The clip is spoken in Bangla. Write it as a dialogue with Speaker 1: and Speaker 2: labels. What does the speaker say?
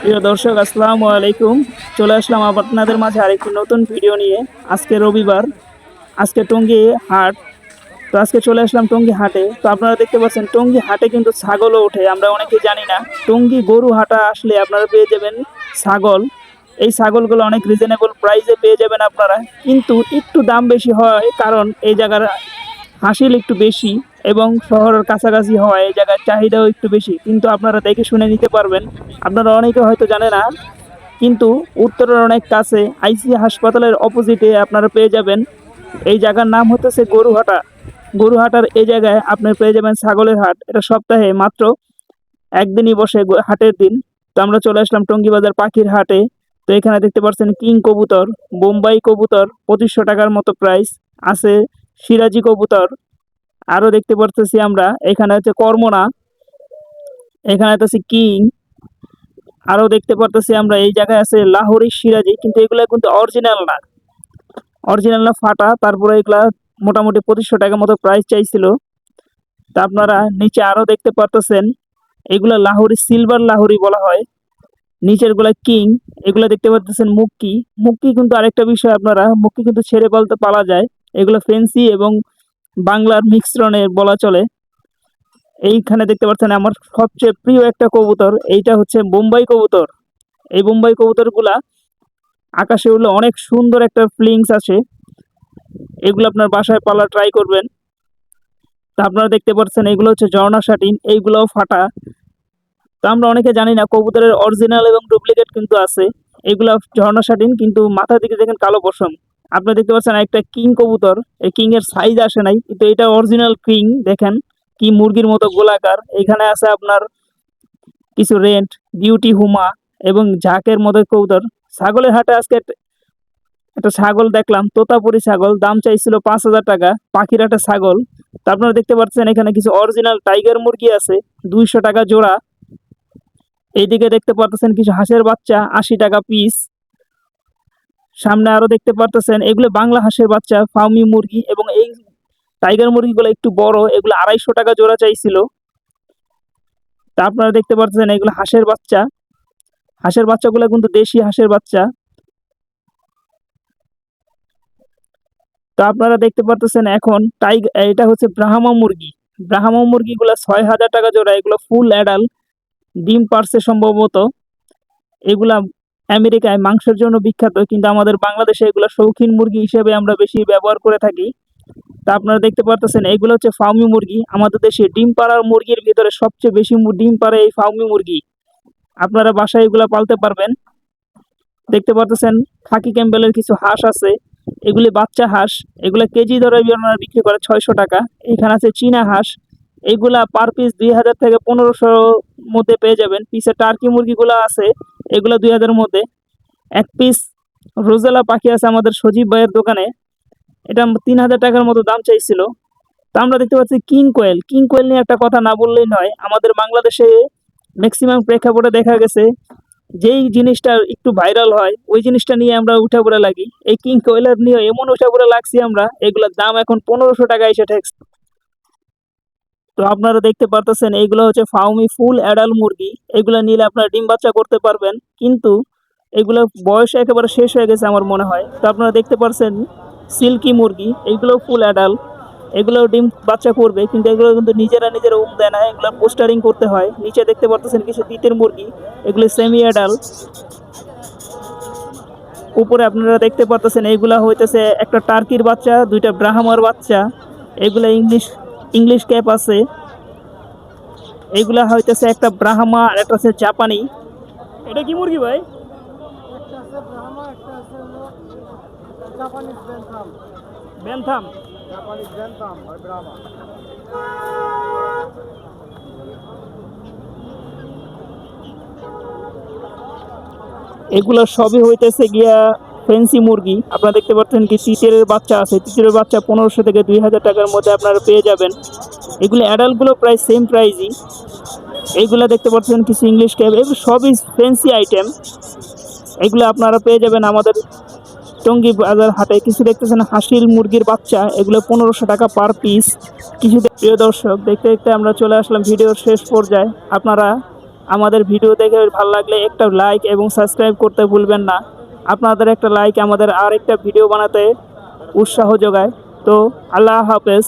Speaker 1: প্রিয় দর্শক, আসসালামু আলাইকুম। চলে আসলাম আপনাদের মাঝে আরেকটি নতুন ভিডিও নিয়ে। আজকে রবিবার, আজকে টঙ্গী হাট। তো আজকে চলে আসলাম টঙ্গী হাটে। তো আপনারা দেখতে পাচ্ছেন, টঙ্গী হাটে কিন্তু ছাগলও ওঠে, আমরা অনেকে জানি না। টঙ্গী গরু হাটা আসলে আপনারা পেয়ে যাবেন ছাগল। এই ছাগলগুলো অনেক রিজনেবল প্রাইসে পেয়ে যাবেন আপনারা। কিন্তু একটু দাম বেশি হয়, কারণ এই জায়গার হাসিল একটু বেশি। এবং শহরের কাছাকাছি হওয়ায় এই জায়গার চাহিদাও একটু বেশি। কিন্তু আপনারা দেখে শুনে নিতে পারবেন, আপনারা অনেকে হয়তো জানে না, কিন্তু উত্তরের অনেক কাছে আইসি হাসপাতালের অপোজিটে আপনারা পেয়ে যাবেন। এই জায়গার নাম হতেছে গরুহাটা। গরুহাটার এই জায়গায় আপনি পেয়ে যাবেন ছাগলের হাট। এটা সপ্তাহে মাত্র একদিনই বসে হাটের দিন। তো আমরা চলে আসলাম টঙ্গী বাজার পাখির হাটে। তো এখানে দেখতে পাচ্ছেন কিং কবুতর, বোম্বাই কবুতর, পঁচিশশো টাকার মতো প্রাইস আছে সিরাজি কবুতর আরও দেখতে পারতেছি আমরা। এখানে হচ্ছে কর্মনা এখানে আছে কিং। আরও দেখতে পারতেছি আমরা এই জায়গায় আছে লাহোরি সিরাজি, কিন্তু এগুলা কিন্তু অরিজিনাল না। অরিজিনাল না ফাটা, তারপরে এগুলা মোটামুটি পঁচিশশো টাকার মতো প্রাইস চাইছিল। তা আপনারা নিচে আরও দেখতে পারতেছেন, এগুলা লাহোরি সিলভার লাহোরি বলা হয়। নিচেরগুলা কিং, এগুলা দেখতে পারতেছেন মুক্কি। মুক্কি কিন্তু আরেকটা বিষয় আপনারা, মুক্কি কিন্তু ছেড়ে পালতে পালা যায়। এগুলো ফেন্সি এবং বাংলার মিশ্রণে বলা চলে। এইখানে দেখতে পাচ্ছেন আমার সবচেয়ে প্রিয় একটা কবুতর, এইটা হচ্ছে বোম্বাই কবুতর। এই বোম্বাই কবুতরগুলা আকাশে উঠলে অনেক সুন্দর একটা ফ্লিংস আছে এগুলো আপনার বাসায় পালা ট্রাই করবেন। তা আপনারা দেখতে পাচ্ছেন এগুলো হচ্ছে ঝর্ণা শাটিন, এইগুলোও ফাটা। তো আমরা অনেকে জানি না, কবুতরের অরিজিনাল এবং ডুপ্লিকেট কিন্তু আছে। এগুলো ঝর্ণা শাটিন, কিন্তু মাথার দিকে দেখেন কালো পশম। আপনি দেখতে পাচ্ছেন একটা কিং কবুতর। এই কিং এর সাইজ আসে নাই, কিন্তু এটা অরিজিনাল কিং, দেখেন কি মুরগির মতো গোলাকার। এখানে আছে আপনার কিছু রেন্ট বিউটি হুমা এবং ঝাঁকের মতো কবুতর। ছাগলের হাটে আজকে একটা- ছাগল দেখলাম, তোতাপুরি ছাগল, দাম চাইছিল পাঁচ হাজার টাকা, পাখির একটা ছাগল। তা আপনারা দেখতে পাচ্ছেন এখানে কিছু অরিজিনাল টাইগার মুরগি আছে, দুইশো টাকা জোড়া। এইদিকে দেখতে পারতেছেন কিছু হাঁসের বাচ্চা, আশি টাকা পিস সামনে আরও দেখতে পারতেছেন, এগুলো বাংলা হাঁসের বাচ্চা ফার্মি মুরগি এবং এই টাইগার মুরগিগুলো একটু বড়, এগুলো আড়াইশো টাকা জোড়া চাইছিল। তা আপনারা দেখতে পারতেছেন, এগুলো হাঁসের বাচ্চা। হাঁসের বাচ্চাগুলো কিন্তু দেশি হাঁসের বাচ্চা। তো আপনারা দেখতে পারতেছেন এখন টাইগ, এটা হচ্ছে ব্রাহ্মা মুরগি। ব্রাহ্মা মুরগিগুলো ছয় হাজার টাকা জোড়া, এগুলো ফুল অ্যাডাল ডিম পারছে সম্ভবত। এগুলা আমেরিকায় মাংসের জন্য বিখ্যাত, কিন্তু আমাদের বাংলাদেশে এগুলো শৌখিন মুরগি হিসেবে আমরা বেশি ব্যবহার করে থাকি। তা আপনারা দেখতে পারতেছেন, এগুলো হচ্ছে ফাউমি মুরগি। আমাদের দেশে ডিম পাড়ার মুরগির ভিতরে সবচেয়ে বেশি ডিম পাড়ে এই ফার্মি মুরগি। আপনারা বাসায় এগুলা পালতে পারবেন। দেখতে পারতেছেন, খাকি ক্যাম্বেলের কিছু হাঁস আছে। এগুলি বাচ্চা হাঁস। এগুলো কেজি দরে আপনারা বিক্রি করে ছয়শো টাকা। এখানে আছে চীনা হাঁস। এগুলা পার পিস দুই হাজার থেকে পনেরোশো মধ্যে পেয়ে যাবেন। পিসে টার্কি মুরগিগুলো আছে, এগুলো দুই হাজারের মধ্যে। এক পিস রোজেলা পাখি আছে আমাদের সজীব ভাইয়ের দোকানে। এটা তিন হাজার টাকার মতো দাম চাইছিল। তা আমরা দেখতে পাচ্ছি কিং কোয়েল। কিং কোয়েল নিয়ে একটা কথা না বললেই নয়, আমাদের বাংলাদেশে ম্যাক্সিমাম প্রেক্ষাপটে দেখা গেছে যেই জিনিসটা একটু ভাইরাল হয়, ওই জিনিসটা নিয়ে আমরা উঠে পড়ে লাগি। এই কিং কোয়েলের নিয়ে এমন উঠে পড়ে লাগছি আমরা, এগুলোর দাম এখন পনেরোশো টাকা এসে ঠেকছে। তো আপনারা দেখতে পারতেছেন, এইগুলো হচ্ছে ফাউমি ফুল অ্যাডাল মুরগি। এগুলো নিলে আপনারা ডিম বাচ্চা করতে পারবেন, কিন্তু এগুলো বয়স একেবারে শেষ হয়ে গেছে আমার মনে হয়। তো আপনারা দেখতে পারছেন, সিল্কি মুরগি, এগুলো ফুল অ্যাডাল। এগুলো ডিম বাচ্চা করবে, কিন্তু এগুলো কিন্তু নিজেরা নিজেরা উম দেয় না, এগুলো পোস্টারিং করতে হয়। নিচে দেখতে পারতেছেন কিছু তিতের মুরগি, এগুলো সেমি অ্যাডাল। উপরে আপনারা দেখতে পারতেছেন, এইগুলা হইতেছে একটা টার্কির বাচ্চা, দুইটা ব্রাহ্মার বাচ্চা। এগুলা ইংলিশ ইংলিশ ক্যাপ আছে। এইগুলা হইতেছে একটা ব্রাহ্মা আর একটা আছে জাপানি এটা কি মুরগি ভাই? এগুলো সবই হইতেছে গিয়া ফেন্সি মুরগি, আপনারা দেখতে পাচ্ছেন কি তিতিরের বাচ্চা আছে তিতিরের বাচ্চা পনেরোশো থেকে দুই হাজার টাকার মধ্যে আপনারা পেয়ে যাবেন। এগুলো অ্যাডাল্টগুলো প্রায় সেম প্রাইজই এইগুলো দেখতে পাচ্ছেন কিছু ইংলিশ ক্যাব এগুলো সবই ফেন্সি আইটেম এগুলো আপনারা পেয়ে যাবেন আমাদের টঙ্গী বাজার হাটে। কিছু দেখতেছেন হাসিল মুরগির বাচ্চা, এগুলো পনেরোশো টাকা পার পিস কিছু প্রিয় দর্শক, দেখতে দেখতে আমরা চলে আসলাম ভিডিওর শেষ পর্যায়ে। আপনারা আমাদের ভিডিও দেখে ভালো লাগলে একটা লাইক এবং সাবস্ক্রাইব করতে ভুলবেন না। আপনাদের একটা লাইক আমাদের আরেকটা ভিডিও বানাতে উৎসাহ যোগায়। তো আল্লাহ হাফেজ।